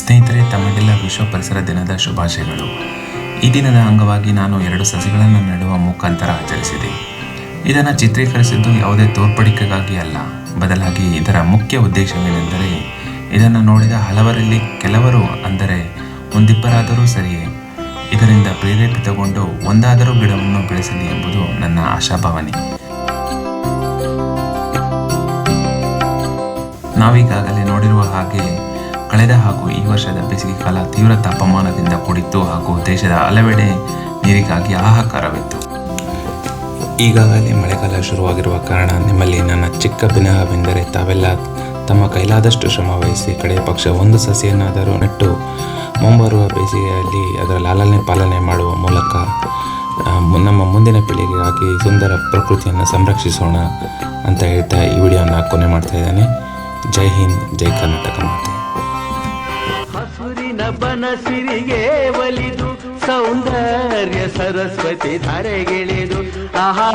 ಸ್ನೇಹಿತರೆ, ತಮಗೆಲ್ಲ ವಿಶ್ವ ಪರಿಸರ ದಿನದ ಶುಭಾಶಯಗಳು. ಈ ದಿನದ ಅಂಗವಾಗಿ ನಾನು ಎರಡು ಸಸಿಗಳನ್ನು ನೆಡುವ ಮುಖಾಂತರ ಆಚರಿಸಿದೆ. ಇದನ್ನು ಚಿತ್ರೀಕರಿಸಿದ್ದು ಯಾವುದೇ ತೋರ್ಪಡಿಕೆಗಾಗಿ ಅಲ್ಲ, ಬದಲಾಗಿ ಇದರ ಮುಖ್ಯ ಉದ್ದೇಶವೇನೆಂದರೆ, ಇದನ್ನು ನೋಡಿದ ಹಲವರಲ್ಲಿ ಕೆಲವರು ಅಂದರೆ ಒಂದಿಬ್ಬರಾದರೂ ಸರಿಯೇ, ಇದರಿಂದ ಪ್ರೇರೇಪಿತಗೊಂಡು ಒಂದಾದರೂ ಗಿಡವನ್ನು ಬೆಳೆಸಲಿ ಎಂಬುದು ನನ್ನ ಆಶಾಭಾವನೆ. ನಾವೀಗಾಗಲೇ ನೋಡಿರುವ ಹಾಗೆ ಕಳೆದ ಹಾಗೂ ಈ ವರ್ಷದ ಬೇಸಿಗೆ ಕಾಲ ತೀವ್ರ ತಾಪಮಾನದಿಂದ ಕೂಡಿತ್ತು ಹಾಗೂ ದೇಶದ ಹಲವೆಡೆ ನೀರಿಗಾಗಿ ಹಾಹಾಕಾರವಿತ್ತು. ಈಗಾಗಲೇ ಮಳೆಗಾಲ ಶುರುವಾಗಿರುವ ಕಾರಣ ನಿಮ್ಮಲ್ಲಿ ನನ್ನ ಚಿಕ್ಕ ಬಿನಹವೆಂದರೆ ತಾವೆಲ್ಲ ತಮ್ಮ ಕೈಲಾದಷ್ಟು ಶ್ರಮ ವಹಿಸಿ ಕಡೆಯ ಪಕ್ಷ ಒಂದು ಸಸಿಯನ್ನಾದರೂ ನೆಟ್ಟು ಮುಂಬರುವ ಬೇಸಿಗೆಯಲ್ಲಿ ಅದರ ಲಾಲನೆ ಪಾಲನೆ ಮಾಡುವ ಮೂಲಕ ನಮ್ಮ ಮುಂದಿನ ಪೀಳಿಗೆಗಾಗಿ ಸುಂದರ ಪ್ರಕೃತಿಯನ್ನು ಸಂರಕ್ಷಿಸೋಣ ಅಂತ ಹೇಳ್ತಾ ಈ ವಿಡಿಯೋನ ಕೊನೆ ಮಾಡ್ತಾ ಇದ್ದೇನೆ. ಜೈ ಹಿಂದ್, ಜೈ ಕರ್ನಾಟಕ. ಮಾತೆ ಬನ ಬನಸಿರಿಗೆ ಒಲಿದು ಸೌಂದರ್ಯ ಸರಸ್ವತಿ ಧರೆಗೆಳೆದು. ಆಹಾ